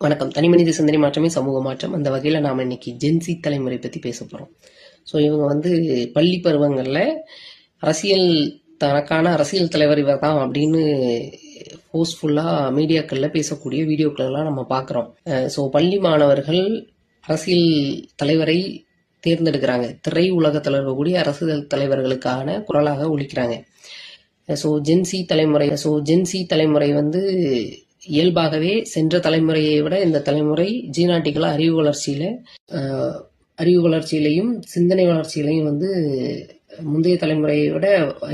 வணக்கம். தனிமனித சிந்தனை மாற்றமே சமூக மாற்றம். அந்த வகையில் நாம் இன்னைக்கு ஜென்சி தலைமுறை பற்றி பேச போகிறோம் ஸோ இவங்க வந்து பள்ளி பருவங்களில் அரசியல் தனக்கான அரசியல் தலைவர் இவர் தான் அப்படின்னு ஃபோர்ஸ்ஃபுல்லாக மீடியாக்களில் பேசக்கூடிய வீடியோக்களெல்லாம் நம்ம பார்க்குறோம். ஸோ பள்ளி மாணவர்கள் அரசியல் தலைவரை தேர்ந்தெடுக்கிறாங்க. திரை உலகத்தில் இருக்கக்கூடிய அரசியல் தலைவர்களுக்கான குரலாக ஒழிக்கிறாங்க ஸோ ஜென்சி தலைமுறை ஸோ ஜென்சி தலைமுறை வந்து இயல்பாகவே சென்ற தலைமுறையை விட இந்த தலைமுறை ஜீனாட்டிக்கலாக அறிவு வளர்ச்சியில் அறிவு வளர்ச்சியிலையும் சிந்தனை வளர்ச்சியிலையும் வந்து முந்தைய தலைமுறையை விட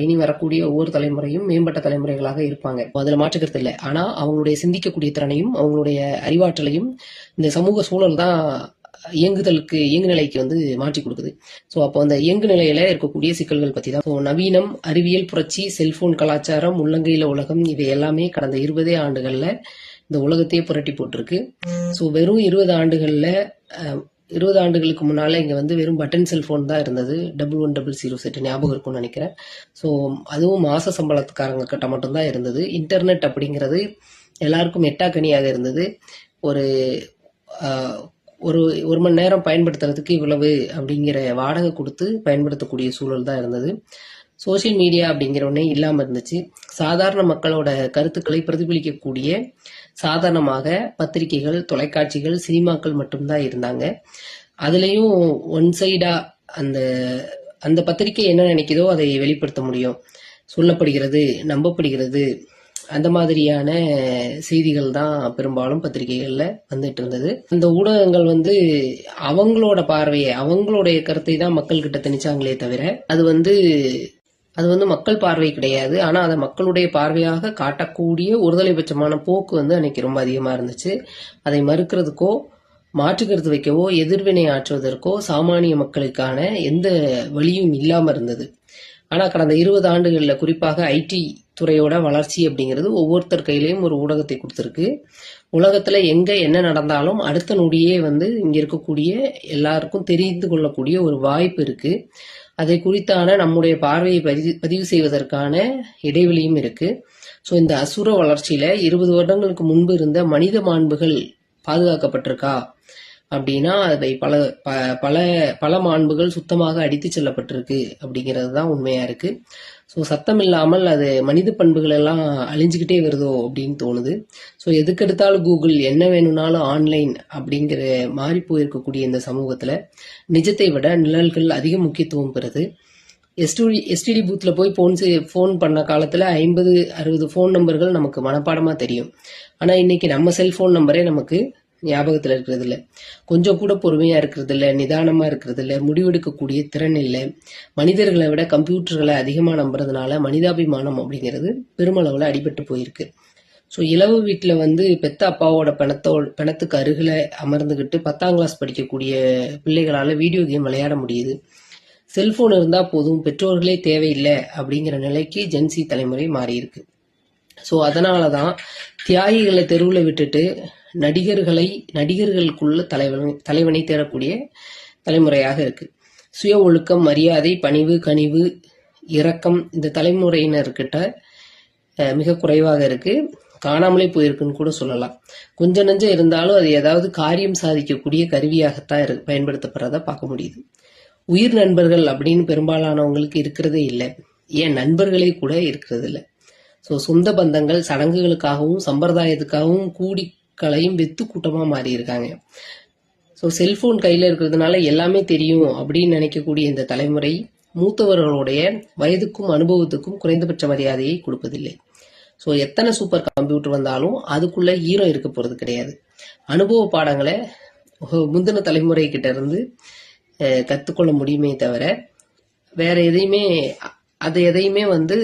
இனி வரக்கூடிய ஒவ்வொரு தலைமுறையும் மேம்பட்ட தலைமுறைகளாக இருப்பாங்க. அதில் மாற்றுக்கிறது இல்லை. ஆனால் அவங்களுடைய சிந்திக்கக்கூடிய திறனையும் அவங்களுடைய அறிவாற்றலையும் இந்த சமூக சூழல் தான் இயங்குதலுக்கு இயங்கு நிலைக்கு வந்து மாற்றி கொடுக்குது. ஸோ அப்போ அந்த இயங்கு நிலையில இருக்கக்கூடிய சிக்கல்கள் பற்றி தான். ஸோ நவீனம் அறிவியல் புரட்சி செல்போன் கலாச்சாரம் உள்ளங்கையில உலகம் இது எல்லாமே கடந்த இருபதே ஆண்டுகளில் இந்த உலகத்தையே புரட்டி போட்டிருக்கு. ஸோ வெறும் இருபது ஆண்டுகளில் இருபது ஆண்டுகளுக்கு முன்னால் இங்கே வந்து வெறும் பட்டன் செல்ஃபோன் தான் இருந்தது. Double one double zero set ஞாபகம் இருக்கும்னு நினைக்கிறேன். ஸோ அதுவும் மாத சம்பளத்துக்காரங்க கிட்ட மட்டும்தான் இருந்தது. இன்டர்நெட் அப்படிங்கிறது எல்லாருக்கும் எட்டாக்கனியாக இருந்தது. ஒரு ஒரு ஒரு மணி நேரம் பயன்படுத்துறதுக்கு இவ்வளவு அப்படிங்கிற வாடகை கொடுத்து பயன்படுத்தக்கூடிய சூழல் தான் இருந்தது. சோசியல் மீடியா அப்படிங்கிற ஒன்றே இல்லாமல் இருந்துச்சு. சாதாரண மக்களோட கருத்துக்களை பிரதிபலிக்கக்கூடிய சாதாரணமாக பத்திரிகைகள் தொலைக்காட்சிகள் சினிமாக்கள் மட்டும்தான் இருந்தாங்க. அதுலேயும் ஒன் சைடாக அந்த அந்த பத்திரிகை என்ன நினைக்குதோ அதை வெளிப்படுத்த முடியும். சொல்லப்படுகிறது நம்பப்படுகிறது அந்த மாதிரியான செய்திகள் தான் பெரும்பாலும் பத்திரிகைகளில் வந்துட்டு இருந்தது. அந்த ஊடகங்கள் வந்து அவங்களோட பார்வையை அவங்களுடைய கருத்தை தான் மக்கள்கிட்ட திணிச்சாங்களே தவிர அது வந்து அது வந்து மக்கள் பார்வை கிடையாது. ஆனால் அதை மக்களுடைய பார்வையாக காட்டக்கூடிய ஒருதலைபட்சமான போக்கு வந்து அன்னைக்கு ரொம்ப அதிகமாக இருந்துச்சு. அதை மறுக்கிறதுக்கோ மாற்றுக்கருத்து வைக்கவோ எதிர்வினை ஆற்றுவதற்கோ சாமானிய மக்களுக்கான எந்த வழியும் இல்லாமல் இருந்தது. ஆனால் கடந்த இருபது ஆண்டுகளில் குறிப்பாக ஐடி துறையோட வளர்ச்சி அப்படிங்கிறது ஒவ்வொருத்தர் கையிலையும் ஒரு ஊடகத்தை கொடுத்துருக்கு. உலகத்தில் எங்கே என்ன நடந்தாலும் அடுத்த நொடியே வந்து இங்கே இருக்கக்கூடிய எல்லாருக்கும் தெரிந்து கொள்ளக்கூடிய ஒரு வாய்ப்பு இருக்குது அதை குறித்தான நம்முடைய பார்வையை பதிவு பதிவு செய்வதற்கான இடைவெளியும் இருக்குது ஸோ இந்த அசுர வளர்ச்சியில் இருபது வருடங்களுக்கு முன்பு இருந்த மனித மாண்புகள் பாதுகாக்கப்பட்டிருக்கா? அப்படின்னா அதை பல ப பல பல மாண்புகள் சுத்தமாக அடித்து செல்லப்பட்டிருக்கு அப்படிங்கிறது தான் உண்மையாக இருக்குது ஸோ சத்தம் இல்லாமல் அது மனித பண்புகள் எல்லாம் அழிஞ்சுக்கிட்டே வருதோ அப்படின்னு தோணுது. ஸோ எதுக்கெடுத்தாலும் கூகுள் என்ன வேணும்னாலும் ஆன்லைன் அப்படிங்கிற மாறி போயிருக்கக்கூடிய இந்த சமூகத்தில் நிஜத்தை விட நிழல்கள் அதிக முக்கியத்துவம் பெறுது. எஸ்டிடி எஸ்டிடி பூத்தில் போய் ஃபோன் ஃபோன் பண்ண காலத்தில் ஐம்பது அறுபது ஃபோன் நம்பர்கள் நமக்கு மனப்பாடமாக தெரியும். ஆனால் இன்னைக்கு நம்ம செல்ஃபோன் நம்பரே நமக்கு ஞாபகத்தில் இருக்கிறது இல்லை கொஞ்சம் கூட பொறுமையாக இருக்கிறது இல்லை நிதானமாக இருக்கிறது இல்லை முடிவெடுக்கக்கூடிய திறன் இல்லை. மனிதர்களை விட கம்ப்யூட்டர்களை அதிகமாக நம்புறதுனால மனிதாபிமானம் அப்படிங்கிறது பெருமளவில் அடிபட்டு போயிருக்கு. ஸோ இளவு வீட்டில் வந்து பெத்த அப்பாவோட பிணத்தோ பிணத்துக்கு அருகில் அமர்ந்துக்கிட்டு பத்தாம் கிளாஸ் படிக்கக்கூடிய பிள்ளைகளால் வீடியோ கேம் விளையாட முடியுது. செல்ஃபோன் இருந்தால் போதும் பெற்றோர்களே தேவையில்லை அப்படிங்கிற நிலைக்கு ஜென்சி தலைமுறை மாறியிருக்கு. ஸோ அதனால தான் தியாகிகளை தெருவில் விட்டுட்டு நடிகர்களை நடிகர்களுக்குள்ள தலைவன் தலைவனை தேடக்கூடிய தலைமுறையாக இருக்கு. சுய ஒழுக்கம் மரியாதை பணிவு கனிவு இரக்கம் இந்த தலைமுறையினர்கிட்ட மிக குறைவாக இருக்கு. காணாமலே போயிருக்குன்னு கூட சொல்லலாம். கொஞ்ச நஞ்சம் இருந்தாலும் அது ஏதாவது காரியம் சாதிக்கக்கூடிய கருவியாகத்தான் இரு பயன்படுத்தப்படுறத பார்க்க முடியுது. உயிர் நண்பர்கள் அப்படின்னு பெரும்பாலானவங்களுக்கு இருக்கிறதே இல்லை. ஏன்? நண்பர்களே கூட இருக்கிறது இல்லை ஸோ சொந்த பந்தங்கள் சடங்குகளுக்காகவும் சம்பிரதாயத்துக்காகவும் கூடி மக்களையும் வெத்து கூட்டமாக மாறி இருக்காங்க ஸோ செல்ஃபோன் கையில் இருக்கிறதுனால எல்லாமே தெரியும் அப்படின்னு நினைக்கக்கூடிய இந்த தலைமுறை மூத்தவர்களுடைய வயதுக்கும் அனுபவத்துக்கும் குறைந்தபட்ச மரியாதையை கொடுப்பதில்லை. ஸோ எத்தனை சூப்பர் கம்ப்யூட்டர் வந்தாலும் அதுக்குள்ளே ஈரம் இருக்க போகிறது கிடையாது. அனுபவ பாடங்களை முந்தின தலைமுறை கிட்ட இருந்து கற்றுக்கொள்ள முடியுமே தவிர வேற எதையுமே அது எதையுமே வந்து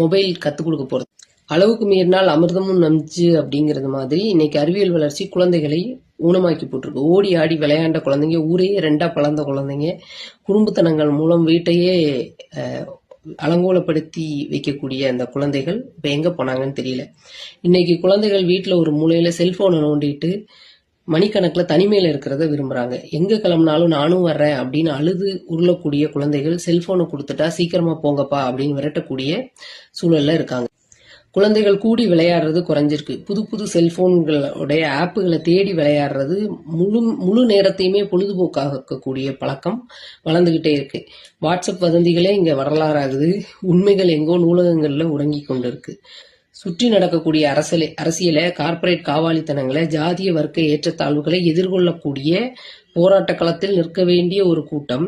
மொபைல் கற்றுக் கொடுக்க போகிறது அளவுக்கு மீறினால் அமிர்தமும் நஞ்சு அப்படிங்கிறது மாதிரி இன்னைக்கு அறிவியல் வளர்ச்சி குழந்தைகளை ஊனமாக்கி போட்டிருக்கு. ஓடி ஆடி விளையாண்ட குழந்தைங்க ஊரையே ரெண்டா பழந்த குழந்தைங்க குடும்பத்தனங்கள் மூலம் வீட்டையே அலங்கோலப்படுத்தி வைக்கக்கூடிய அந்த குழந்தைகள் இப்போ எங்கே போனாங்கன்னு தெரியல. இன்னைக்கு குழந்தைகள் வீட்டில் ஒரு மூலையில் செல்ஃபோனை நோண்டிட்டு மணிக்கணக்கில் தனிமையில் இருக்கிறத விரும்புகிறாங்க எங்கே கிளம்புனாலும் நானும் வர்றேன் அப்படின்னு அழுது உருளக்கூடிய குழந்தைகள் செல்ஃபோனை கொடுத்துட்டா சீக்கிரமாக போங்கப்பா அப்படின்னு விரட்டக்கூடிய சூழலில் இருக்காங்க. குழந்தைகள் கூடி விளையாடுறது குறைஞ்சிருக்கு. புது புது செல்போன்களுடைய ஆப்புகளை தேடி விளையாடுறது முழு முழு நேரத்தையுமே பொழுதுபோக்காகக்கூடிய பழக்கம் வளர்ந்துக்கிட்டே இருக்கு. வாட்ஸ்அப் வதந்திகளே இங்கே வரலாறாகுது. உண்மைகள் எங்கோ நூலகங்களில் உறங்கி கொண்டிருக்கு. சுற்றி நடக்கக்கூடிய அரசியலை அரசியலை கார்ப்பரேட் காவாலித்தனங்களை ஜாதிய வர்க்க ஏற்றத்தாழ்வுகளை எதிர்கொள்ளக்கூடிய போராட்ட களத்தில் நிற்க வேண்டிய ஒரு கூட்டம்.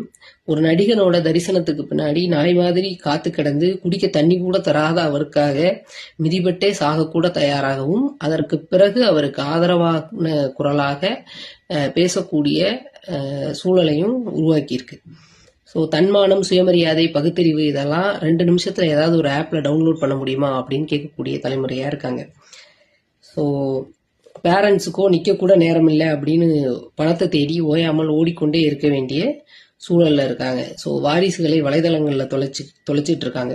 ஒரு நடிகனோட தரிசனத்துக்கு பின்னாடி நாய் மாதிரி காத்து கிடந்து குடிக்க தண்ணி கூட தராத அவருக்காக மிதிபட்டே சாகக்கூட தயாராகவும் அதற்கு பிறகு அவருக்கு ஆதரவான குரலாக பேசக்கூடிய சூழலையும் உருவாக்கியிருக்கு. ஸோ தன்மானம் சுயமரியாதை பகுத்தறிவு இதெல்லாம் ரெண்டு நிமிஷத்தில் ஏதாவது ஒரு ஆப்பில் டவுன்லோட் பண்ண முடியுமா அப்படின்னு கேட்கக்கூடிய தலைமுறையாக இருக்காங்க. ஸோ பேரண்ட்ஸுக்கோ நிற்கக்கூட நேரம் இல்லை அப்படின்னு பணத்தை தேடி ஓயாமல் ஓடிக்கொண்டே இருக்க வேண்டிய சூழலில் இருக்காங்க. ஸோ வாரிசுகளை வலைதளங்களில் தொலைச்சி தொலைச்சிட்டு இருக்காங்க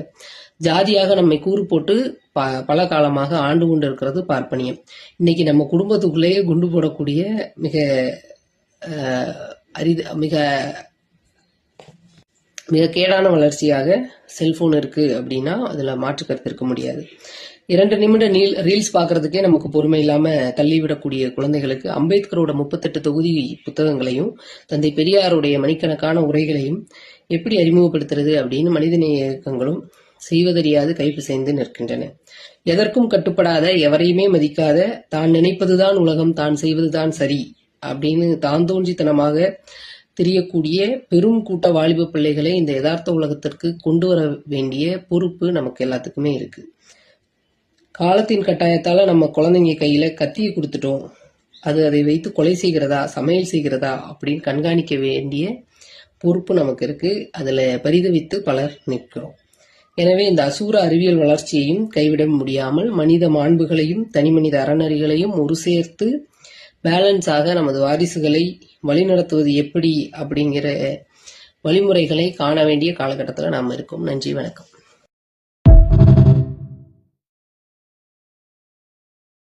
ஜாதியாக நம்மை கூறு போட்டு ப பல காலமாக ஆண்டு கொண்டு இருக்கிறது பார்ப்பனியம். இன்னைக்கு நம்ம குடும்பத்துக்குள்ளேயே குண்டு போடக்கூடிய மிக அரித மிக மிக கேடான வளர்ச்சியாக செல்ஃபோன் இருக்குது அப்படின்னா அதில் மாற்று கருத்து இருக்க முடியாது. இரண்டு நிமிட நீல் ரீல்ஸ் பார்க்கறதுக்கே நமக்கு பொறுமை இல்லாமல் தள்ளிவிடக்கூடிய குழந்தைகளுக்கு அம்பேத்கரோட முப்பத்தெட்டு தொகுதி புத்தகங்களையும் தந்தை பெரியாருடைய மணிக்கணக்கான உரைகளையும் எப்படி அறிமுகப்படுத்துறது அப்படின்னு மனிதநேய இயக்கங்களும் செய்வதறியாது கைப்பிசைந்து நிற்கின்றன. எதற்கும் கட்டுப்படாத எவரையுமே மதிக்காத தான் நினைப்பதுதான் உலகம் தான் செய்வதுதான் சரி அப்படின்னு தான் தோன்றித்தனமாக தெரியக்கூடிய பெரும் கூட்ட வாலிப பிள்ளைகளை இந்த யதார்த்த உலகத்திற்கு கொண்டு வர வேண்டிய பொறுப்பு நமக்கு எல்லாத்துக்குமே இருக்குது காலத்தின் கட்டாயத்தால் நம்ம குழந்தைங்க கையில் கத்தியை கொடுத்துட்டோம். அது அதை வைத்து கொலை செய்கிறதா சமையல் செய்கிறதா அப்படின்னு கண்காணிக்க வேண்டிய பொறுப்பு நமக்கு இருக்குது அதில் பரிதவித்து பலர் நிற்கிறோம். எனவே இந்த அசூர அறிவியல் வளர்ச்சியையும் கைவிட முடியாமல் மனித மாண்புகளையும் தனிமனித அறநெறிகளையும் ஒரு சேர்த்து பேலன்ஸாக நமது வாரிசுகளை வழிநடத்துவது எப்படி அப்படிங்கிற வழிமுறைகளை காண வேண்டிய காலகட்டத்தில் நாம் இருக்கோம். நன்றி வணக்கம்.